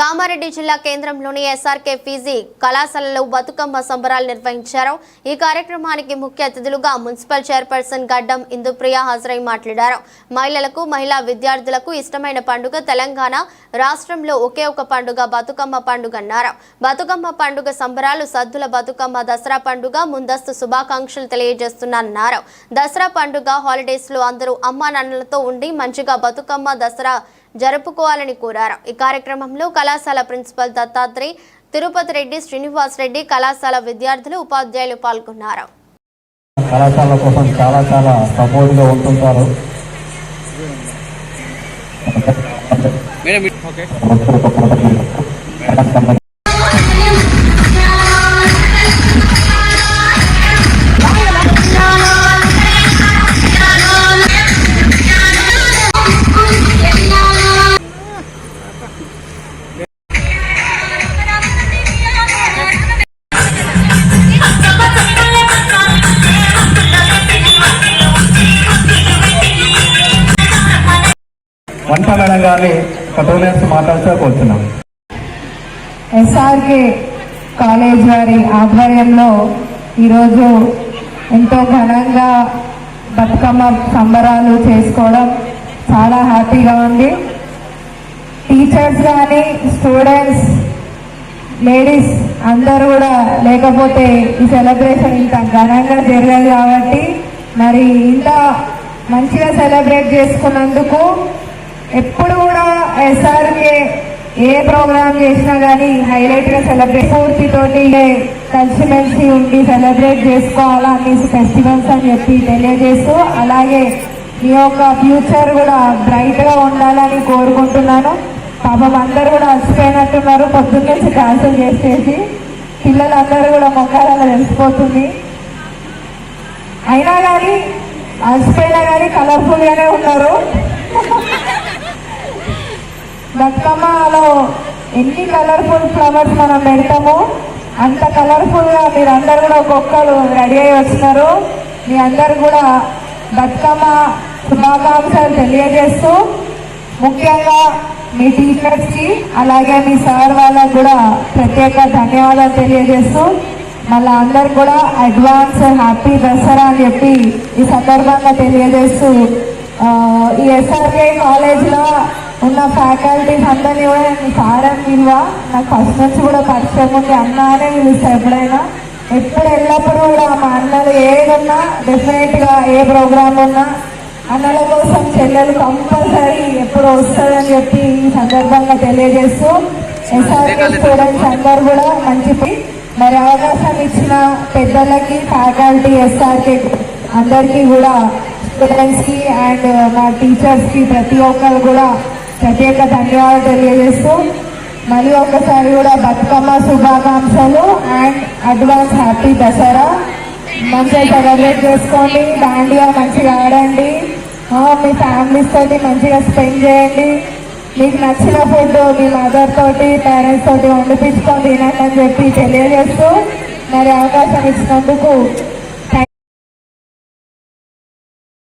కామారెడ్డి జిల్లా కేంద్రంలోని SRK Fiji కళాశాలలో బతుకమ్మ సంబరాలు నిర్వహించారు. ఈ కార్యక్రమానికి ముఖ్య అతిథులుగా మున్సిపల్ చైర్పర్సన్ గడ్డం ఇందుప్రియ హాజరై మాట్లాడారు. మహిళలకు మహిళా విద్యార్థులకు ఇష్టమైన పండుగ తెలంగాణ రాష్ట్రంలో ఒకే ఒక పండుగ బతుకమ్మ పండుగ అన్నారు. బతుకమ్మ పండుగ సంబరాలు సద్దుల బతుకమ్మ దసరా పండుగ ముందస్తు శుభాకాంక్షలు తెలియజేస్తున్నారన్నారు దసరా పండుగ హాలిడేస్లో అందరూ అమ్మా నాన్నలతో ఉండి మంచిగా బతుకమ్మ దసరా జరుపుకోవాలని కోరారు. ఈ కార్యక్రమంలో కళాశాల ప్రిన్సిపల్ దత్తాత్రేయ్ తిరుపతి రెడ్డి శ్రీనివాస్ రెడ్డి కళాశాల విద్యార్థులు ఉపాధ్యాయులు పాల్గొన్నారు. కళాశాల కోసం చాలా చాలా సపోర్ట్గా ఉంటుంటారు. ఓకే. వంట మేడం గారిని టూ మినిట్స్ ఎస్ఆర్కే కాలేజ్ వారి ఆధ్వర్యంలో ఈరోజు ఎంతో ఘనంగా బతుకమ్మ సంబరాలు చేసుకోవడం చాలా హ్యాపీగా ఉంది. టీచర్స్ కానీ స్టూడెంట్స్ లేడీస్ అందరూ కూడా లేకపోతే ఈ సెలబ్రేషన్ ఇంత ఘనంగా జరగదు కాబట్టి మరి ఇంత మంచిగా సెలబ్రేట్ చేసుకున్నందుకు ఎప్పుడు కూడా ఎస్ఆర్కే ఏ ప్రోగ్రామ్ చేసినా కానీ హైలైట్గా సెలబ్రేట్ పూర్తితోటి కలిసిమెలిసి ఉండి సెలబ్రేట్ చేసుకోవాలా అనేసి ఫెస్టివల్స్ అని చెప్పి తెలియజేస్తూ అలాగే మీ యొక్క ఫ్యూచర్ కూడా బ్రైట్గా ఉండాలని కోరుకుంటున్నాను. పాపం అందరు కూడా అలసిపోయినట్టున్నారు. పొద్దున్న క్యాన్సిల్ చేసేసి పిల్లలందరూ కూడా మొక్కలలో తెలిసిపోతుంది. అయినా కానీ అలసిపోయినా కానీ కలర్ఫుల్ గానే ఉన్నారు. బతుకమ్మలో ఎన్ని కలర్ఫుల్ ఫ్లవర్స్ మనం పెడతామో అంత కలర్ఫుల్గా మీరు అందరు కూడా ఒక్కొక్కరు రెడీ అయి వస్తున్నారు. మీ అందరు కూడా బతుకమ్మ శుభాకాంక్షలు తెలియజేస్తూ ముఖ్యంగా మీ టీచర్స్కి అలాగే మీ సార్ వాళ్ళకు కూడా ప్రత్యేక ధన్యవాదాలు తెలియజేస్తూ మళ్ళీ అందరు కూడా అడ్వాన్స్ హ్యాపీ దసరా అని చెప్పి ఈ సందర్భంగా తెలియజేస్తూ ఈ ఎస్ఆర్కే కాలేజ్లో ఉన్న ఫ్యాకల్టీస్ అందరినీ కూడా నేను సార్ అని నాకు ఫస్ట్ నుంచి కూడా పరిచయం ఉంది. అన్న అనే పిలుస్తా ఎప్పుడైనా. ఎప్పుడు ఎల్లప్పుడూ కూడా మా అన్నలు ఏదున్నా డెఫినెట్గా ఏ ప్రోగ్రామ్ ఉన్నా అన్నల కోసం చెల్లెలు కంపల్సరీ ఎప్పుడు వస్తుందని చెప్పి ఈ సందర్భంగా తెలియజేస్తూ ఎస్ఆర్కే స్టూడెంట్స్ అందరు కూడా మంచి మరి అవకాశం ఇచ్చిన పెద్దలకి ఫ్యాకల్టీ ఎస్ఆర్కే అందరికీ కూడా స్టూడెంట్స్కి అండ్ మా టీచర్స్కి ప్రతి ఒక్కరు కూడా ప్రత్యేక ధన్యవాదాలు తెలియజేస్తూ మళ్ళీ ఒకసారి కూడా బతుకమ్మ శుభాకాంక్షలు అండ్ అడ్వాన్స్ హ్యాపీ దసరా. మంచిగా సెలబ్రేట్ చేసుకోండి. దాండియా మంచిగా ఆడండి. మీ ఫ్యామిలీస్ తోటి మంచిగా స్పెండ్ చేయండి. మీకు నచ్చిన ఫుడ్ మీ మదర్ తోటి పేరెంట్స్ తోటి వండిపించుకొని తినండి అని చెప్పి తెలియజేస్తూ మరి అవకాశం ఇచ్చినందుకు